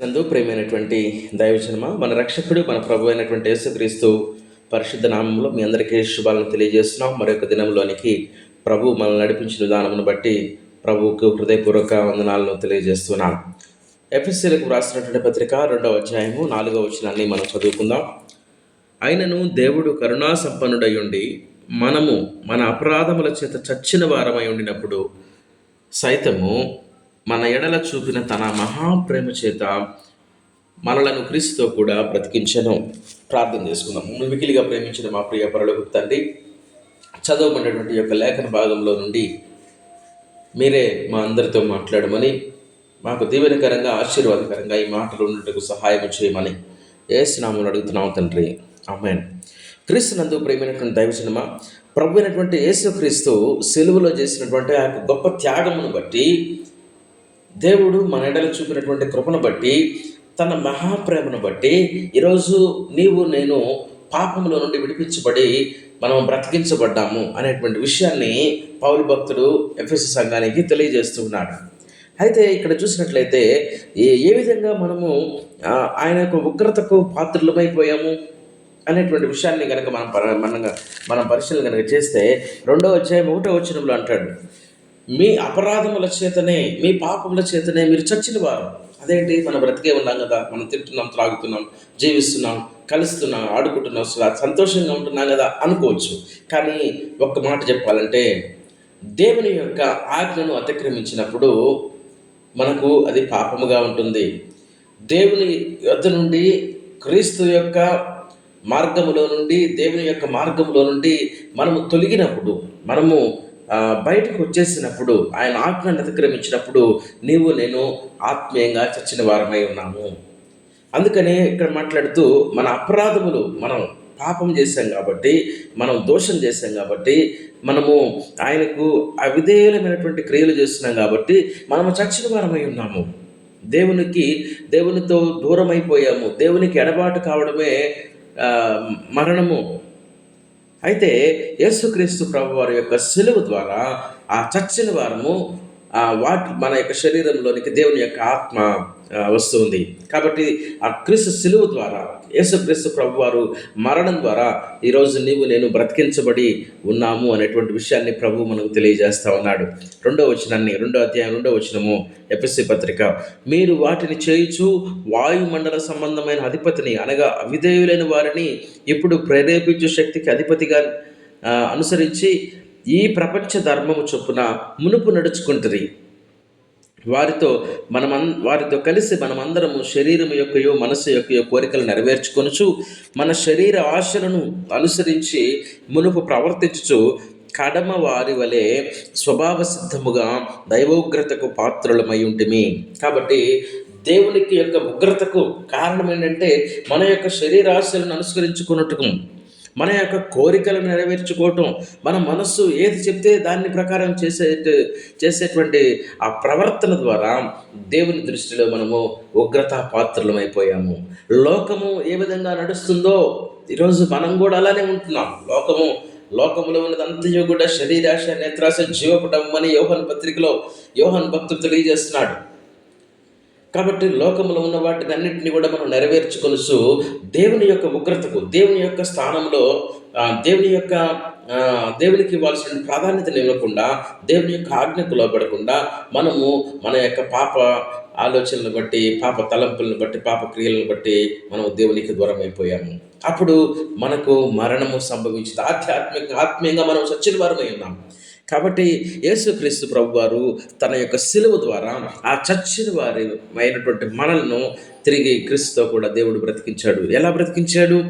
నందు ప్రేమైనటువంటి దైవజన్మ మన రక్షకుడు మన ప్రభు అయినటువంటి యేసుక్రీస్తు పరిశుద్ధ నామంలో మీ అందరికీ శుభాలను తెలియజేస్తున్నాం. మరొక దినంలోనికి ప్రభు మనల్ని నడిపించిన విధానమును బట్టి ప్రభువుకు హృదయపూర్వక వందనాలను తెలియజేస్తున్నాం. ఎఫ్ఎస్సీలకు రాసినటువంటి పత్రిక రెండవ అధ్యాయము నాలుగవ వచనాన్ని మనం చదువుకుందాం. అయినను దేవుడు కరుణా సంపన్నుడై ఉండి మనము మన అపరాధముల చేత చచ్చిన వారమై ఉండినప్పుడు సైతము మన ఎడల చూపిన తన మహాప్రేమ చేత మనలను క్రీస్తుతో కూడా బ్రతికించను. ప్రార్థన చేసుకుందాం. మిగిలిగా ప్రేమించిన మా ప్రియ పరులకు తండ్రి చదవబడినటువంటి యొక్క లేఖన భాగంలో నుండి మీరే మా అందరితో మాట్లాడమని మాకు దీవెనకరంగా ఆశీర్వాదకరంగా ఈ మాటలు ఉండటకు సహాయం చేయమని ఏసునామని అడుగుతున్నాం తండ్రి. అమ్మాయి క్రీస్తు నందు ప్రేమైనటువంటి దైవ సినిమా ప్రభు అయినటువంటి యేసుక్రీస్తు సెలువులో చేసినటువంటి ఆ యొక్క గొప్ప త్యాగమును బట్టి దేవుడు మన ఎడల చూపినటువంటి కృపను బట్టి తన మహాప్రేమను బట్టి ఈరోజు నీవు నేను పాపంలో నుండి విడిపించబడి మనం బ్రతికించబడ్డాము అనేటువంటి విషయాన్ని పౌరు భక్తుడు ఎఫ్ఎస్ సంఘానికి తెలియజేస్తున్నాడు అయితే ఇక్కడ చూసినట్లయితే ఏ విధంగా మనము ఆయన యొక్క ఉగ్రతకు పాత్రలమైపోయాము అనేటువంటి విషయాన్ని కనుక మనం పర మనం మనం పరిశీలన కనుక చేస్తే రెండో అధ్యాయం ఒకటో వచనంలో అంటాడు మీ అపరాధముల చేతనే మీ పాపముల చేతనే మీరు చచ్చిన వారు అదేంటి? మనం బ్రతికే ఉన్నాం కదా మనం తింటున్నాం త్రాగుతున్నాం జీవిస్తున్నాం కలుస్తున్నాం ఆడుకుంటున్నాం అసలు సంతోషంగా ఉంటున్నాం కదా అనుకోవచ్చు. కానీ ఒక్క మాట చెప్పాలంటే దేవుని యొక్క ఆజ్ఞను అతిక్రమించినప్పుడు మనకు అది పాపముగా ఉంటుంది. దేవుని యొద్ద నుండి క్రీస్తు యొక్క మార్గములో నుండి దేవుని యొక్క మార్గములో నుండి మనము తొలగినప్పుడు మనము బయటకు వచ్చేసినప్పుడు ఆయన ఆజ్ఞను అతిక్రమించినప్పుడు నీవు నేను ఆత్మీయంగా చచ్చిన వారమై ఉన్నాము. అందుకనే ఇక్కడ మాట్లాడుతూ మన అపరాధములు మనం పాపం చేశాం కాబట్టి మనం దోషం చేశాం కాబట్టి మనము ఆయనకు అవిధేయులమైనటువంటి క్రియలు చేస్తున్నాం కాబట్టి మనము చచ్చిన వారమై ఉన్నాము. దేవునికి దేవునితో దూరం అయిపోయాము దేవునికి ఎడబాటు కావడమే మరణము. అయితే యేసుక్రీస్తు ప్రభు వారి యొక్క సెలవు ద్వారా ఆ చచ్చిన వారము వాటి మన యొక్క శరీరంలోనికి దేవుని యొక్క ఆత్మ వస్తుంది. కాబట్టి ఆ క్రీస్తు సిలువు ద్వారా యేసుక్రీస్తు ప్రభు వారు మరణం ద్వారా ఈరోజు నీవు నేను బ్రతికించబడి ఉన్నాము అనేటువంటి విషయాన్ని ప్రభు మనకు తెలియజేస్తా ఉన్నాడు. రెండో వచనాన్ని రెండో అధ్యాయం రెండో వచనము ఎపిసి పత్రిక. మీరు వాటిని చేయుచు వాయుమండల సంబంధమైన అధిపతిని అనగా అవిధేయులైన వారిని ఇప్పుడు ప్రేరేపించు శక్తికి అధిపతిగా అనుసరించి ఈ ప్రపంచ ధర్మము చొప్పున మునుపు నడుచుకుంటుంది. వారితో మనమం వారితో కలిసి మనమందరము శరీరం యొక్కయో మనసు యొక్కయో కోరికలు నెరవేర్చుకొనుచు మన శరీర ఆశలను అనుసరించి మునుపు ప్రవర్తించుచు కడమ వారి వలె స్వభావ సిద్ధముగా దైవోగ్రతకు పాత్రులమై ఉంటిమి. కాబట్టి దేవునికి యొక్క ఉగ్రతకు కారణం ఏంటంటే మన యొక్క శరీరాశలను అనుసరించుకున్నట్టుకు మన యొక్క కోరికలు నెరవేర్చుకోవటం మన మనస్సు ఏది చెప్తే దాన్ని ప్రకారం చేసే చేసేటువంటి ఆ ప్రవర్తన ద్వారా దేవుని దృష్టిలో మనము ఉగ్రత పాత్రలమైపోయాము. లోకము ఏ విధంగా నడుస్తుందో ఈరోజు మనం కూడా అలానే ఉంటున్నాం. లోకము లోకములో ఉన్నదంతయు కూడా శరీరాశ నేత్రాశ జీవపటం అని యోహన్ పత్రికలో యోహన్ భక్తులు తెలియజేస్తున్నాడు. కాబట్టి లోకంలో ఉన్న వాటిని అన్నింటినీ కూడా మనం నెరవేర్చుకొనుసు దేవుని యొక్క ఉగ్రతకు దేవుని యొక్క స్థానంలో దేవుని యొక్క దేవునికి ఇవ్వాల్సిన ప్రాధాన్యతను ఇవ్వకుండా దేవుని యొక్క ఆజ్ఞకు లోపడకుండా మనము మన యొక్క పాప ఆలోచనలను బట్టి పాప తలంపులను బట్టి పాప క్రియలను బట్టి మనం దేవునికి దూరం అయిపోయాము అప్పుడు మనకు మరణము సంభవించింది. ఆధ్యాత్మిక ఆత్మీయంగా మనం సచ్చిన వారమై ఉన్నాం కాబట్టి యేసుక్రీస్తు ప్రభు వారు తన యొక్క సిలువ ద్వారా ఆ చచ్చిన వారి అయినటువంటి మనలను తిరిగి క్రీస్తుతో కూడా దేవుడు బ్రతికించాడు. ఎలా బ్రతికించాడు?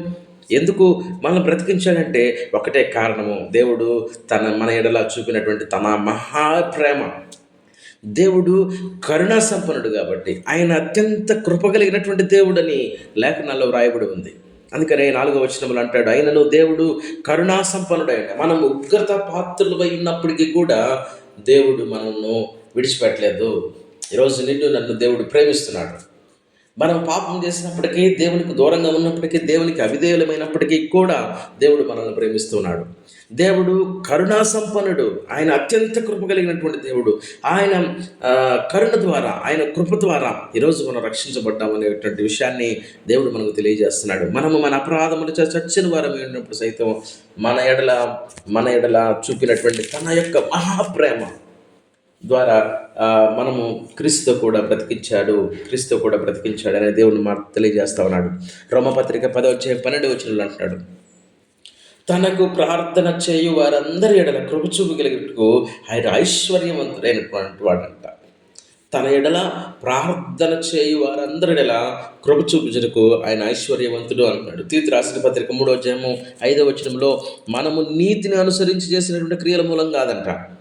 ఎందుకు మనల్ని బ్రతికించాడంటే ఒకటే కారణము. దేవుడు తన మన ఎడలా చూపినటువంటి తన మహాప్రేమ దేవుడు కరుణా సంపన్నుడు కాబట్టి ఆయన అత్యంత కృప కలిగినటువంటి దేవుడని లేఖనాల్లో వ్రాయబడి ఉంది. అందుకనే నాలుగో వచనములు అంటాడు ఆయనను దేవుడు కరుణా సంపన్నుడైన. మనం ఉగ్రత పాత్రలపై ఉన్నప్పటికీ కూడా దేవుడు మనల్ని విడిచిపెట్టలేదు. ఈరోజు నిన్ను నన్ను దేవుడు ప్రేమిస్తున్నాడు. మనం పాపం చేసినప్పటికీ దేవునికి దూరంగా ఉన్నప్పటికీ దేవునికి అవిధేయులమైనప్పటికీ కూడా దేవుడు మనల్ని ప్రేమిస్తున్నాడు. దేవుడు కరుణా సంపన్నుడు ఆయన అత్యంత కృప కలిగినటువంటి దేవుడు. ఆయన కరుణ ద్వారా ఆయన కృప ద్వారా ఈరోజు మనం రక్షించబడ్డామనేటువంటి విషయాన్ని దేవుడు మనకు తెలియజేస్తున్నాడు. మనము మన అపరాధములు చచ్చిన వారం ఉన్నప్పుడు సైతం మన ఎడల మన ఎడల చూపినటువంటి తన యొక్క మహాప్రేమ ద్వారా మనము క్రీస్తు కూడా బ్రతికించాడు క్రీస్తు కూడా బ్రతికించాడు అనే దేవుని మాట తెలియజేస్తా ఉన్నాడు. రోమపత్రిక పదవచ్చే పన్నెండు వచ్చినట్లు అంటున్నాడు. తనకు ప్రార్థన చేయు వారందరి ఎడల కృప చూపగలిగినట్టు ఆయన ఐశ్వర్యవంతుడైనటువంటి వాడంట. తన ఎడల ప్రార్థన చేయు వారందరి ఎడల కృప చూపించటకు ఆయన ఐశ్వర్యవంతుడు అంటున్నాడు. తీర్తి రాసిన పత్రిక మూడో జయము ఐదవ వచనంలో మనము నీతిని అనుసరించి చేసినటువంటి క్రియల మూలం కాదంట.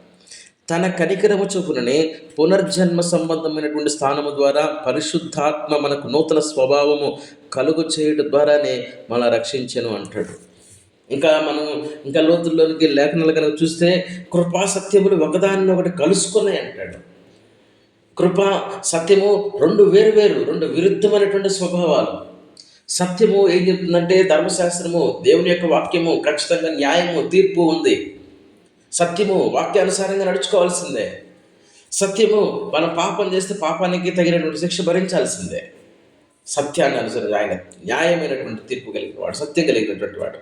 తన కనికరము చొప్పుననే పునర్జన్మ సంబంధమైనటువంటి స్థానము ద్వారా పరిశుద్ధాత్మ మనకు నూతన స్వభావము కలుగు చేయడం ద్వారానే మన రక్షించను అంటాడు. ఇంకా మనం ఇంకా లోతుల్లోనికి లేఖనాలు కనుక చూస్తే కృపా సత్యములు ఒకదాన్ని ఒకటి కలుసుకున్నాయి అంటాడు. కృప సత్యము రెండు వేరు వేరు రెండు విరుద్ధమైనటువంటి స్వభావాలు. సత్యము ఏం చెప్తుందంటే ధర్మశాస్త్రము దేవుని యొక్క వాక్యము ఖచ్చితంగా న్యాయము తీర్పు ఉంది. సత్యము వాక్యానుసారంగా నడుచుకోవాల్సిందే. సత్యము మనం పాపం చేస్తే పాపానికి తగినటువంటి శిక్ష భరించాల్సిందే. సత్యాన్ని అనుసరించి ఆయన న్యాయమైనటువంటి తీర్పు కలిగిన వాడు సత్యం కలిగినటువంటి వాడు.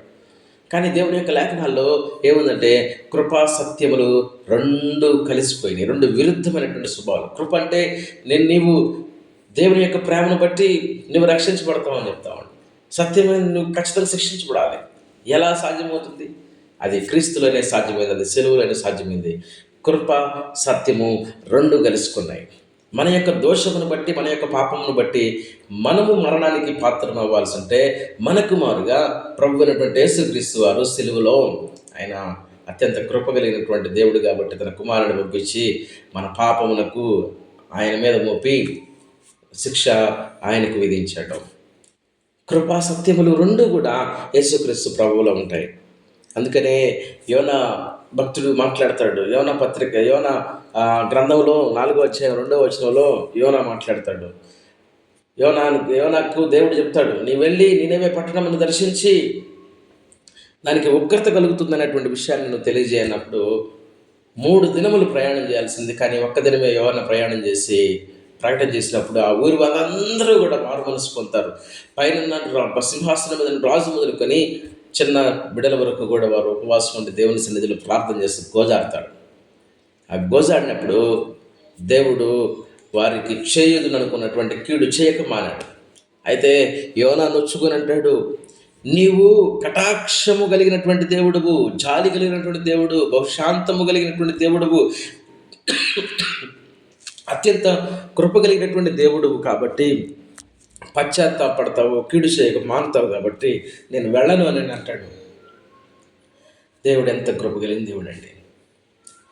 కానీ దేవుని యొక్క లేఖనాల్లో ఏముందంటే కృపా సత్యములు రెండు కలిసిపోయినాయి రెండు విరుద్ధమైనటువంటి స్వభావాలు. కృప అంటే నేను నీవు దేవుని యొక్క ప్రేమను బట్టి నువ్వు రక్షించబడతావు అని చెప్తావు సత్యమైన నువ్వు ఖచ్చితంగా శిక్షించబడాలి. ఎలా సాధ్యమవుతుంది? అది క్రీస్తులోనే సాధ్యమైంది అది సెలవులోనే సాధ్యమైంది. కృప సత్యము రెండు కలుసుకున్నాయి మన యొక్క దోషమును బట్టి మన యొక్క పాపమును బట్టి మనము మరణానికి పాత్రం అవ్వాల్సి ఉంటే మనకు మారుగా ప్రభు అయినటువంటి యేసుక్రీస్తు వారు సెలువులో ఆయన అత్యంత కృప కలిగినటువంటి దేవుడు కాబట్టి తన కుమారుడు పంపించి మన పాపమునకు ఆయన మీద మోపి శిక్ష ఆయనకు విధించడం. కృపా సత్యములు రెండు కూడా యేసుక్రీస్తు ప్రభువులో ఉంటాయి. అందుకనే యోన భక్తుడు మాట్లాడతాడు. యోన పత్రిక యోన గ్రంథంలో నాలుగో వచ్చే రెండో వచనంలో యోన మాట్లాడతాడు. యోనా యోనాకు దేవుడు చెప్తాడు నీ వెళ్ళి నేనేమే పట్టణమును దర్శించి దానికి ఉగ్రత కలుగుతుందనేటువంటి విషయాన్ని నువ్వు తెలియజేయనప్పుడు మూడు దినములు ప్రయాణం చేయాల్సింది. కానీ ఒక్క దినమే యోన ప్రయాణం చేసి ప్రకటన చేసినప్పుడు ఆ ఊరి వాళ్ళందరూ కూడా మారు మనసు పొందుతారు. పైన సింహాసనం మీద రాజు మొదలుకొని చిన్న బిడల వరకు కూడా వారు ఉపవాసం ఉండి దేవుని సన్నిధిలో ప్రార్థన చేస్తూ గోజాడతాడు ఆ గోజాడినప్పుడు దేవుడు వారికి చేయదు అనుకున్నటువంటి కీడు చేయక మానాడు అయితే యోనా నొచ్చుకొని అంటాడు నీవు కటాక్షము కలిగినటువంటి దేవుడువు జాలి కలిగినటువంటి దేవుడు బహుశాంతము కలిగినటువంటి దేవుడువు అత్యంత కృప కలిగినటువంటి దేవుడువు కాబట్టి పశ్చాత్తాపడతావు కీడు చేయక మానుతావు కాబట్టి నేను వెళ్ళను అని అంటాడు. దేవుడు ఎంత కృపగలిగిన దేవుడు అండి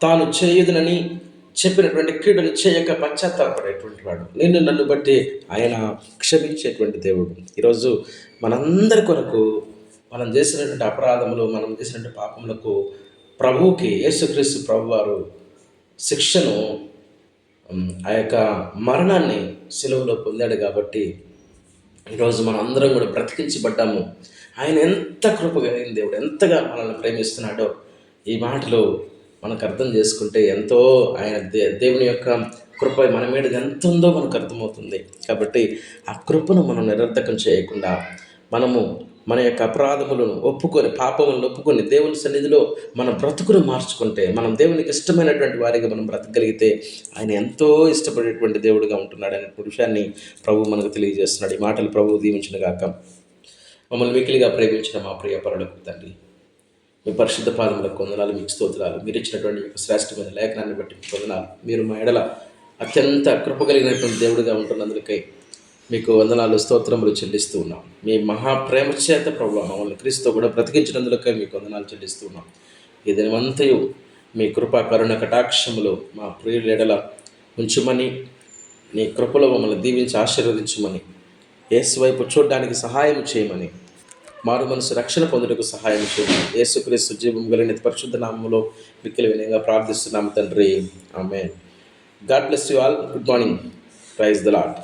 తాను చేయదునని చెప్పినటువంటి కీడును చేయక పశ్చాత్తాపడేటువంటి వాడు. నిన్ను నన్ను బట్టి ఆయన క్షమించేటువంటి దేవుడు. ఈరోజు మనందరి కొరకు మనం చేసినటువంటి అపరాధములు మనం చేసినటువంటి పాపములకు ప్రభువుకి యేసుక్రీస్తు ప్రభు వారు శిక్షను ఆ యొక్క మరణాన్ని సెలవులో పొందాడు కాబట్టి ఈరోజు మనం అందరం కూడా బ్రతికించబడ్డాము. ఆయన ఎంత కృప కలిగిన దేవుడు ఎంతగా మనల్ని ప్రేమిస్తున్నాడో ఈ మాటలు మనకు అర్థం చేసుకుంటే ఎంతో ఆయన దే దేవుని యొక్క కృప మన మీద ఎంత ఉందో మనకు అర్థమవుతుంది. కాబట్టి ఆ కృపను మనం నిరర్థకం చేయకుండా మనము మన యొక్క అపరాధములను ఒప్పుకొని పాపములను ఒప్పుకొని దేవుని సన్నిధిలో మన బ్రతుకును మార్చుకుంటే మనం దేవునికి ఇష్టమైనటువంటి వారిగా మనం బ్రతకగలిగితే ఆయన ఎంతో ఇష్టపడేటువంటి దేవుడిగా ఉంటున్నాడు అనే విషయాన్ని ప్రభు మనకు తెలియజేస్తున్నాడు. ఈ మాటలు ప్రభు దీవించిన గాక. మమ్మల్ని మికిలిగా ప్రేమించిన మా ప్రియ పరులకు తండ్రి మీ పరిశుద్ధ పాదములకు వందనాలు మీకు స్తోత్రాలు. మీరు ఇచ్చినటువంటి శ్రేష్టమైన లేఖనాన్ని బట్టి మీకు వందనాలు. మీరు మా ఎడల అత్యంత కృప కలిగినటువంటి దేవుడిగా ఉంటున్నందుకై మీకు వందనాలు స్తోత్రములు చెల్లిస్తూ ఉన్నాం. మీ మహాప్రేమ చేత ప్రభు మమ్మల్ని క్రీస్తు కూడా బ్రతికించినందులకై మీకు వందనాలు చెల్లిస్తూ ఉన్నాం. ఈ దినమంతయు మీ కృపా కరుణ కటాక్షములు మా ప్రియులీడల ఉంచుమని నీ కృపలో మమ్మల్ని దీవించి ఆశీర్వదించమని యేసు వైపు చూడడానికి సహాయం చేయమని మారు మనసు రక్షణ పొందుటకు సహాయం చేయమని యేసుక్రీస్తు జీవం కలిగిన పరిశుద్ధ నామంలో మిక్కిలి వినయంగా ప్రార్థిస్తున్నాము తండ్రి. ఆమె God bless you all. Good morning. Praise the Lord